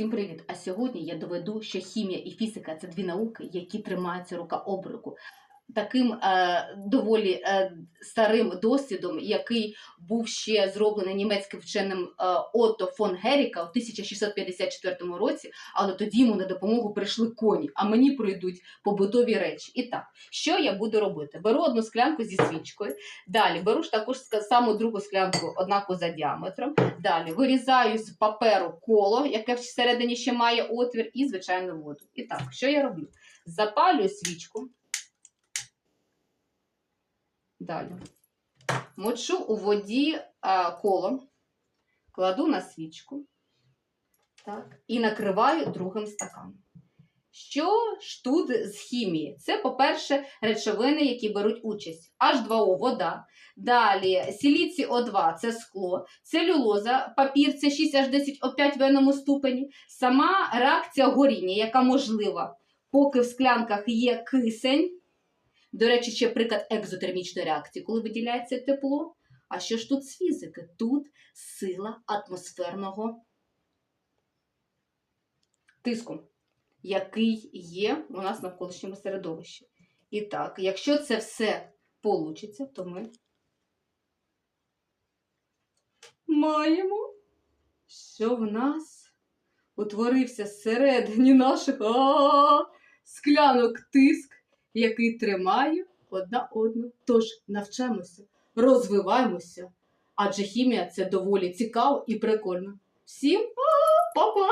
Всім привіт! А сьогодні я доведу, що хімія і фізика це дві науки, які тримаються рука об руку. Таким е, доволі е, старим досвідом, який був ще зроблений німецьким вченим е, Отто фон Геріка у 1654 році, але тоді йому на допомогу прийшли коні, а мені прийдуть побутові речі. І так, що я буду робити? Беру одну склянку зі свічкою, далі беру ж також саму другу склянку, однаково за діаметром. Далі вирізаю з паперу коло, яке всередині ще має отвір, і звичайну воду. І так, що я роблю? Запалюю свічку. Далі. Мочу у воді а, коло, кладу на свічку так, і накриваю другим стаканом. Що ж тут з хімії? Це, по-перше, речовини, які беруть участь. H2O вода. Далі сіліці О2 це скло, целюлоза, папір це 6H10O5 в енному ступені. Сама реакція горіння, яка можлива, поки в склянках є кисень. До речі, ще приклад екзотермічної реакції, коли виділяється тепло. А що ж тут з фізики? Тут сила атмосферного тиску, який є у нас в навколишньому середовищі. І так, якщо це все получиться, то ми маємо, що в нас утворився всередині наших а, склянок тиск, який тримає одна одну. Тож навчаємося, розвиваємося, адже хімія це доволі цікаво і прикольно. Всім па-па!